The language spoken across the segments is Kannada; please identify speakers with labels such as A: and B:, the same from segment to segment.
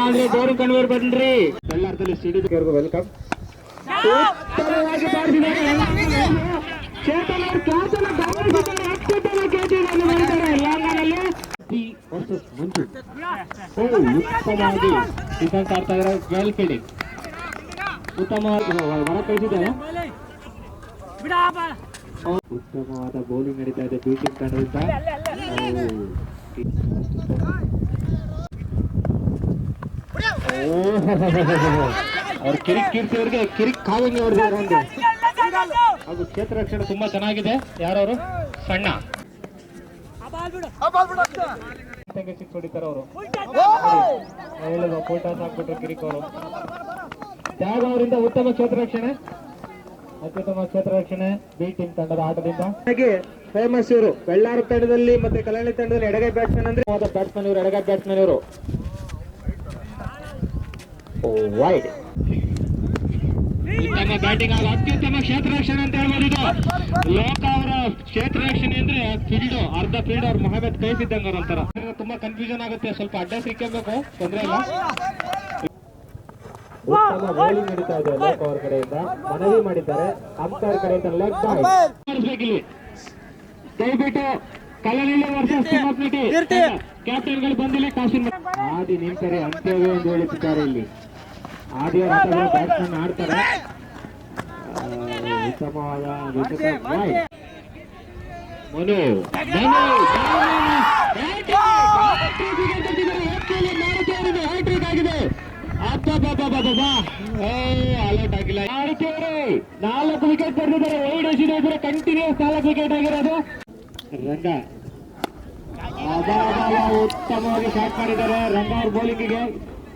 A: ಅಂದ್ರೆ ಡೋರ್ ಕನ್ವೇರ್ ಬನ್ರಿ. ಬೆಳ್ಳಾರದಲ್ಲಿ ಸಿಡಿದು ವೆಲ್ಕಮ್ ಉತ್ತಮವಾಗಿ ಬಾರಿಸಿದ್ದಾರೆ ಚೇತನ್ ಅವರು ಕ್ಯಾಚನ್ನ ಗಮನಿಸಿದ್ದಾರೆ ಅತ್ಯುತ್ತಮ ಕ್ಯಾಚನ್ನು ಮಾಡಿದ್ದಾರೆ ಲಾಂಗನಲ್ಲಿ ವರ್ಸಸ್ ಮಂಜು ಓ ಉತ್ತಮವಾಗಿ ಡಿಫೆನ್ಸ್ ಆಡ್ತಾ ಇದ್ದಾರೆ ವೆಲ್ ಫೀಲ್ಡಿಂಗ್ ಉತ್ತಮವಾಗಿ ಹೊರ ಕಳಿಸಿದ್ದಾರೆ ಉತ್ತಮವಾದ ಬೌಲಿಂಗ್ ನಡೀತಾ ಇದೆ ಬೀಟಿಂಗ್ ತಂಡದಿಂದ ಅವ್ರು ಕಿರಿಕ್ ಕೀರ್ತಿಯವ್ರಿಗೆ, ಕಿರಿಕ್ ಕಾವಂಗಿ ಅವ್ರಿಗೆ ಒಂದು ಕ್ಷೇತ್ರ ರಕ್ಷಣೆ ತುಂಬಾ ಚೆನ್ನಾಗಿದೆ. ಯಾರವರು? ಸಣ್ಣ. ಸಿಕ್ಸ್ ಹೊಡಿತಾರ ಅವರು. ಫೋಟೋಸ್ ಹಾಕ್ಬಿಟ್ರು ಕಿರಿಕ್ ಅವರು. ತ್ಯಾಗ ಅವರಿಂದ ಉತ್ತಮ ಕ್ಷೇತ್ರ ರಕ್ಷಣೆ. ಅತ್ಯುತ್ತಮ ಕ್ಷೇತ್ರ ರಕ್ಷಣೆ. ಬಿ ಟೀಮ್ ತಂಡದ ಆಟದಿಂದ. ಫೇಮಸ್ ಇವರು. ಬೆಳ್ಳಾರಿ ತಂಡದಲ್ಲಿ ಮತ್ತೆ ಕಲ್ಯಾಣಿ ತಂಡದಲ್ಲಿ ಎಡಗೈ ಬ್ಯಾಟ್ಸ್ಮನ್ ಅಂದ್ರೆ ಬ್ಯಾಟ್ಸ್ಮನ್ ಇವರು ಎಡಗೈ ಬ್ಯಾಟ್ಸ್ಮನ್ ಇವರು. ವೈಡ್ ಉತ್ತಮ ಬ್ಯಾಟಿಂಗ್ ಆಗ ಅತ್ಯುತ್ತಮ ಕ್ಷೇತ್ರ ರಕ್ಷಣೆ ಅಂತ ಹೇಳ್ಬೋದು ಇದು ಲೋಕ ಅವರ ಕ್ಷೇತ್ರ ರಕ್ಷಣೆ ಅಂದ್ರೆ ಫೀಲ್ಡ್ ಅರ್ಧ ಫೀಲ್ಡ್ ಅವ್ರ ಮಹಾಬತ್ ಕೈ ಅವ್ರ ಅಂತಾರ. ತುಂಬಾ ಕನ್ಫ್ಯೂಷನ್ ಆಗುತ್ತೆ ಸ್ವಲ್ಪ ಅಡ್ಡ ಸಿಕ್ಕಬೇಕು ತೊಂದ್ರೆ ಇಲ್ಲ. ಉತ್ತಮ ಬೌಲಿಂಗ್ ನಡೀತಾ ಇದೆ ಲೋಕ ಅವರ ಕಡೆಯಿಂದ. ಮನವಿ ಮಾಡಿದ್ದಾರೆ. ಅಂಪೈರ್ ಕಡೆಯಿಂದ ಲೆಗ್ ಬಾಯ್ ಇಲ್ಲಿ. ದಯವಿಟ್ಟು ಕಲರಿಲ್ಲ ವರ್ಸಸ್ ತಿಮ್ಮಪ್ಪನಟಿ ಕ್ಯಾಪ್ಟನ್ಗಳು ಬಂದಿಲ್ಲ ಕಾಶಿನ್ ಆದಿ ನಿಂತರೆ ಅಂತ್ಯವೇ ಎಂದು ಹೇಳುತ್ತಿದ್ದಾರೆ ಇಲ್ಲಿ. ಆದಿಯ ಬ್ಯಾಟ್ಸ್ಮನ್ ಆಡ್ತಾರೆ. ಉತ್ತಮವಾದ ಮನು ಹ್ಯಾಟ್ರಿಕ್ ಆಗಿದೆ. ಅಲೌಟ್ ಆಗಿಲ್ಲ. ನಾಲ್ಕು ವಿಕೆಟ್ ಪಡೆದಿದ್ದಾರೆ ವೈಡ್ ಎಸಿದೆ ಕಂಟಿನ್ಯೂಸ್ ನಾಲ್ಕು ವಿಕೆಟ್ ಆಗಿರೋದು. ರಂಗ. ಉತ್ತಮವಾಗಿ ಶಾಟ್ ಮಾಡಿದ್ದಾರೆ ರಂಗ ಅವ್ರ ಬೌಲಿಂಗಿಗೆ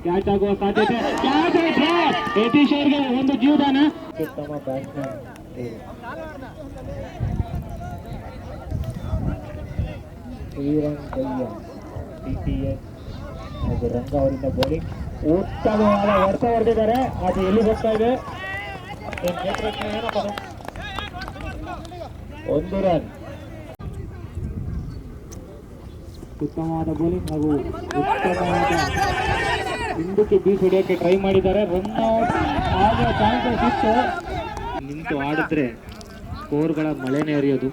A: ಕ್ಯಾಚ್ ಆಗುವ ಸಾಧ್ಯತೆ. ಕ್ಯಾಚ್ ಯತೀಶ್ ಅವ್ರಿಗೆ ಒಂದು ಜೀವದಾನ. ಉತ್ತಮ ಬ್ಯಾಟ್ಸ್ಮನ್ ಶ್ರೀರಂಗಯ್ಯ ಟಿಟಿಎಸ್ ಹಾಗೂ ರಂಗ ಅವರಿಂದ ಬೌಲಿಂಗ್ ಉತ್ತಮವಾದ ವರ್ಷ ಹೊಡೆದಿದ್ದಾರೆ. ಅದು ಎಲ್ಲಿ ಹೋಗ್ತಾ ಇದೆ? ಅದು? ಒಂದು ರನ್ ಉತ್ತಮವಾದ ಬೌಲಿಂಗ್ ಹಾಗೂ ಉತ್ತಮವಾದ ಹಿಂದಕ್ಕೆ ಬೀಸ್ ಹೊಡೆಯೋಕ್ಕೆ ಟ್ರೈ ಮಾಡಿದ್ದಾರೆ. ರನ್ ಔಟ್ ಆಗುವ ಚಾನ್ಸಸ್ ಇತ್ತು ನಿಂತು ಆಡಿದ್ರೆ ಸ್ಕೋರ್ಗಳ ಮಳೆನೇ ಹರಿಯೋದು.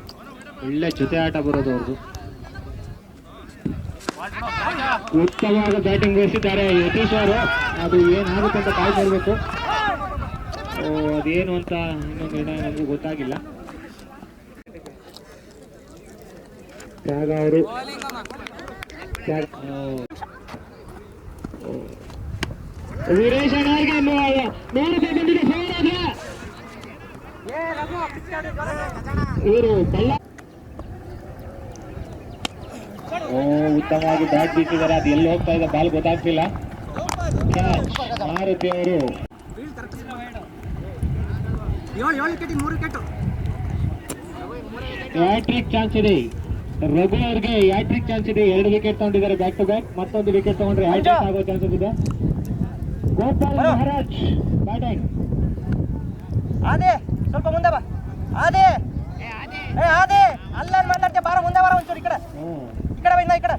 A: ಒಳ್ಳೆ ಜೊತೆ ಆಟ ಬರೋದು ಅವ್ರದ್ದು ಉತ್ತಮವಾದ ಬ್ಯಾಟಿಂಗ್ ಬಯಸಿದ್ದಾರೆ ಯತೀಶ್ ಅವರು. ಅದು ಏನಾಗುತ್ತೆ ಅಂತ ಕಾಯ್ದು ಓ, ಅದೇನು ಅಂತ ಇನ್ನೊಂದು ನಿರ್ಣಯ ನಮಗೂ ಗೊತ್ತಾಗಿಲ್ಲ. ಅವರು. ವೀರೇಶ್ ಅಣ್ಣಾರ್ಗೆ ನೂ- ನೂರು ಸೆಕೆಂಡಿಗೆ ಸೋಲಾದ್ರೆ ಇವರು ಬಲ್ಲ ಓ ಉತ್ತಮವಾಗಿ ಬ್ಯಾಟ್ ಬೀಸಿದ್ದಾರೆ ಅದು ಎಲ್ಲಿ ಹೋಗ್ತಾ ಇದೆ ಬಾಲ್ ಗೊತ್ತಾಗ್ತಿಲ್ಲ ಮಾರುತಿ ಅವರು
B: ಮೂರು
A: ಹ್ಯಾಟ್ರಿಕ್ ಚಾನ್ಸ್ ಇದೆ ರಘು ಹ್ಯಾಟ್ರಿಕ್ ಚಾನ್ಸ್ ಇದೆ. ಎರಡು ವಿಕೆಟ್ ತಗೊಂಡಿದ್ದಾರೆ ಬ್ಯಾಕ್ ಟು ಬ್ಯಾಕ್ ಮತ್ತೊಂದು ವಿಕೆಟ್ ತಗೊಂಡ್ರೆ ಹ್ಯಾಟ್ರಿಕ್ ಆಗೋ ಚಾನ್ಸಸ್ ಇದೆ. ಗೋಪಾಲ್ ಮಹಾರಾಜ್ ಬ್ಯಾಟಿಂಗ್
B: ಅದೇ ಸ್ವಲ್ಪ ಮುಂದೆ ಬಾ. ಅದೇ ಏ ಅಲ್ಲ ಅಲ್ಲಲ್ಲಿ ಮಾತಾಡ್ತೀಯ ಬಾರ ಮುಂದೆ ಬಾರ ಒಂಚೂರು ಈ ಕಡೆ.
A: ಈ ಕಡೆ ಬಂದ ಈ ಕಡೆ.